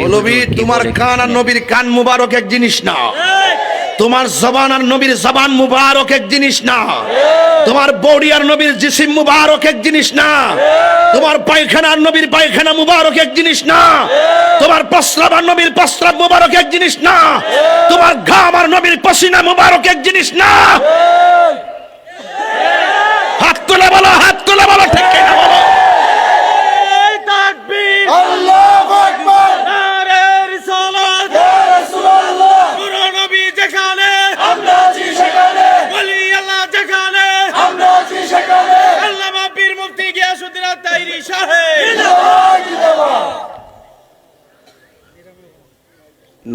মৌলবী তোমার কান আর নবীর কান মুবারক এক জিনিস না। তোমার জবান আর নবীর জবান মুবারক এক জিনিস না। তোমার বডি আর নবীর জিসিম মুবারক এক জিনিস না। তোমার পায়খানা আর নবীর পায়খানা মুবারক এক জিনিস না। তোমার প্রস্রাব আর নবীর প্রস্রাব মুবারক এক জিনিস না। তোমার ঘাম আর নবীর পসিনা মুবারক এক জিনিস না। হাত তুলে বলো হাত তুলে বলো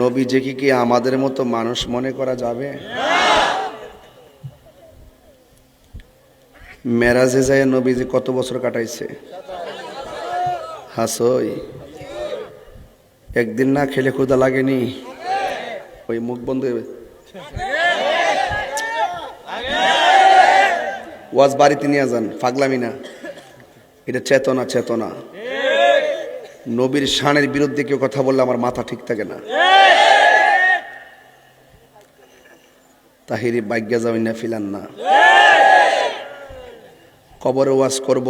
নবীজিকে কি আমাদের মতো মানুষ মনে করা যাবে? মেরাজে যায় নবীজি কত বছর কাটাইছে? হাসই। একদিন না খেলে ক্ষুদা লাগেনি? ওই মুখ বন্ধ ওয়াজ বাড়িতে নিয়ে যান ফাগলামি না। এটা চেতনা চেতনা। নবীর শানের বিরুদ্ধে কেউ কথা বললে আমার মাথা ঠিক থাকে না। তাহিরি বাগ্যা যাবেন না ফিলান না কবরে ওয়াজ করব,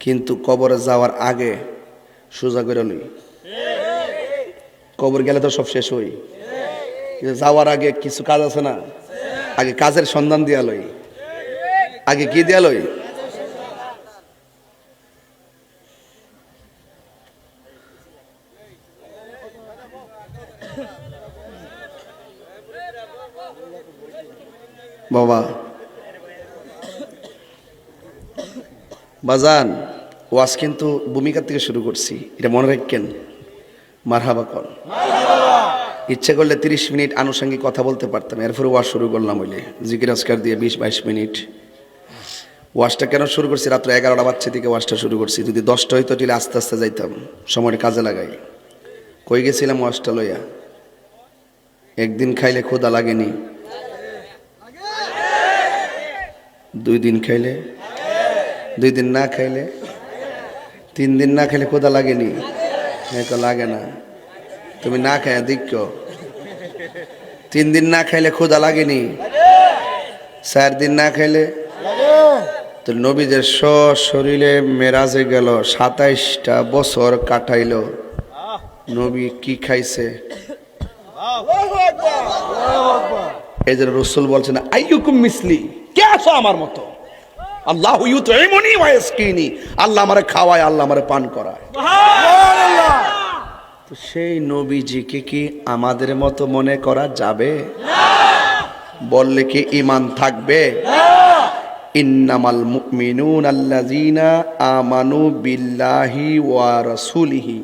কিন্তু কবরে যাওয়ার আগে সোজা করে লই। কবর গেলে তো সব শেষ হই। যাওয়ার আগে কিছু কাজ আছে না? আগে কাজের সন্ধান দিয়া লই। আগে কি দিয়া লই? বাবা। বাজান, ওয়াজ কিন্তু ভূমিকা থেকে শুরু করছি। এটা মনে রাখেন। মারহাবা কর। ইচ্ছে করলে তিরিশ মিনিট আনুষঙ্গিক কথা বলতে পারতাম। এরপরে ওয়াজ শুরু করলাম বলে জিকির আজকার দিয়ে বিশ, বাইশ মিনিট। ওয়াশটা কেন শুরু করছি? রাত্র এগারোটা বাচ্চা থেকে ওয়াশটা শুরু করছি। যদি দশটা হইতো তাহলে আস্তে আস্তে যাইতাম। সময়টা কাজে লাগাই। কই গেছিলাম ওয়াশটা লইয়া? একদিন খাইলে ক্ষুদা লাগেনি। দুই দিন খাইলে। দুই দিন না খাইলে। তিন দিন না খাইলে কোথা লাগেনি। মেয়েকে লাগে না। তুমি না খাই দিক্ষ তিন দিন না খাইলে ক্ষুদা লাগেনি। চার দিন না খাইলে তো নবীদের যে শরীরে মেরাজে গেল, সাতাইশটা বছর কাটাইল। নবী কি খাইছে? এই যে রসুল বলছেন আইয়ুকুম মিসলি কে আছো আমার মতো? আল্লাহ ইউতইমুনি ওয়া ইয়াসকিনি আল্লাহ আমারে খাওয়ায় আল্লাহ আমারে পান করায়। তো সেই নবীজিকে কি আমাদের মতো মনে করা যাবে? বললে কি ঈমান থাকবে? ইন্নামাল মুমিনুন আল্লাযীনা আমানু বিল্লাহি ওয়া রাসূলিহি।